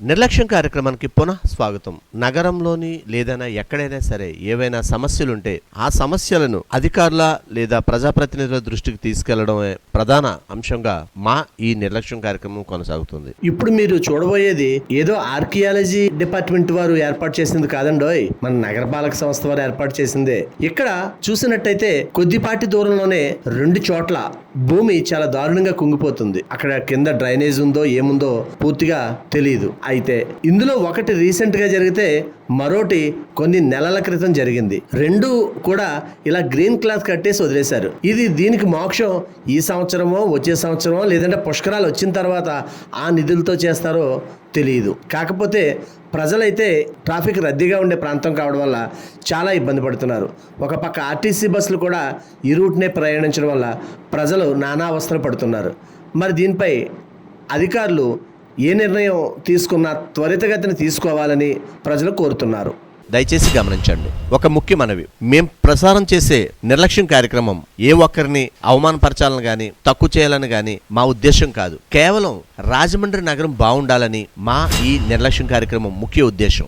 నిర్లక్ష్యం కార్యక్రమానికి పునః స్వాగతం. నగరంలోని లేదైనా ఎక్కడైనా సరే ఏవైనా సమస్యలుంటే ఆ సమస్యలను అధికారుల లేదా ప్రజాప్రతినిధుల దృష్టికి తీసుకెళ్ళడమే ప్రధాన అంశంగా మా ఈ నిర్లక్ష్యం కార్యక్రమం కొనసాగుతుంది. ఇప్పుడు మీరు చూడబోయేది ఏదో ఆర్కియాలజీ డిపార్ట్మెంట్ వారు ఏర్పాటు చేసింది కాదండోయ్. మన నగరపాలక సంస్థ వారు ఏర్పాటు చేసిందే. ఇక్కడ చూసినట్టయితే కొద్దిపాటి దూరంలోనే రెండు చోట్ల భూమి చాలా దారుణంగా కుంగిపోతుంది. అక్కడ కింద డ్రైనేజ్ ఉందో ఏముందో పూర్తిగా తెలియదు అయితే ఇందులో ఒకటి రీసెంట్గా జరిగితే మరోటి కొన్ని నెలల క్రితం జరిగింది. రెండు కూడా ఇలా గ్రీన్ క్లాత్ కట్టేసి వదిలేశారు. ఇది దీనికి మోక్షం ఈ సంవత్సరమో వచ్చే సంవత్సరమో లేదంటే పుష్కరాలు వచ్చిన తర్వాత ఆ నిధులతో చేస్తారో తెలియదు కాకపోతే ప్రజలైతే ట్రాఫిక్ రద్దీగా ఉండే ప్రాంతం కావడం వల్ల చాలా ఇబ్బంది పడుతున్నారు. ఒక పక్క ఆర్టీసీ బస్సులు కూడా ఈ రూట్నే ప్రయాణించడం వల్ల ప్రజలు నానా అవస్థలు పడుతున్నారు. మరి దీనిపై అధికారులు ఏ నిర్ణయం తీసుకున్నా త్వరితగతిన తీసుకోవాలని ప్రజలు కోరుతున్నారు. దయచేసి గమనించండి ఒక ముఖ్య మనవి. మేం ప్రసారం చేసే నిర్లక్ష్యం కార్యక్రమం ఏ ఒక్కరిని అవమానపరచాలని గాని తక్కువ చేయాలని గాని మా ఉద్దేశం కాదు. కేవలం రాజమండ్రి నగరం బాగుండాలని మా ఈ నిర్లక్ష్యం కార్యక్రమం ముఖ్య ఉద్దేశం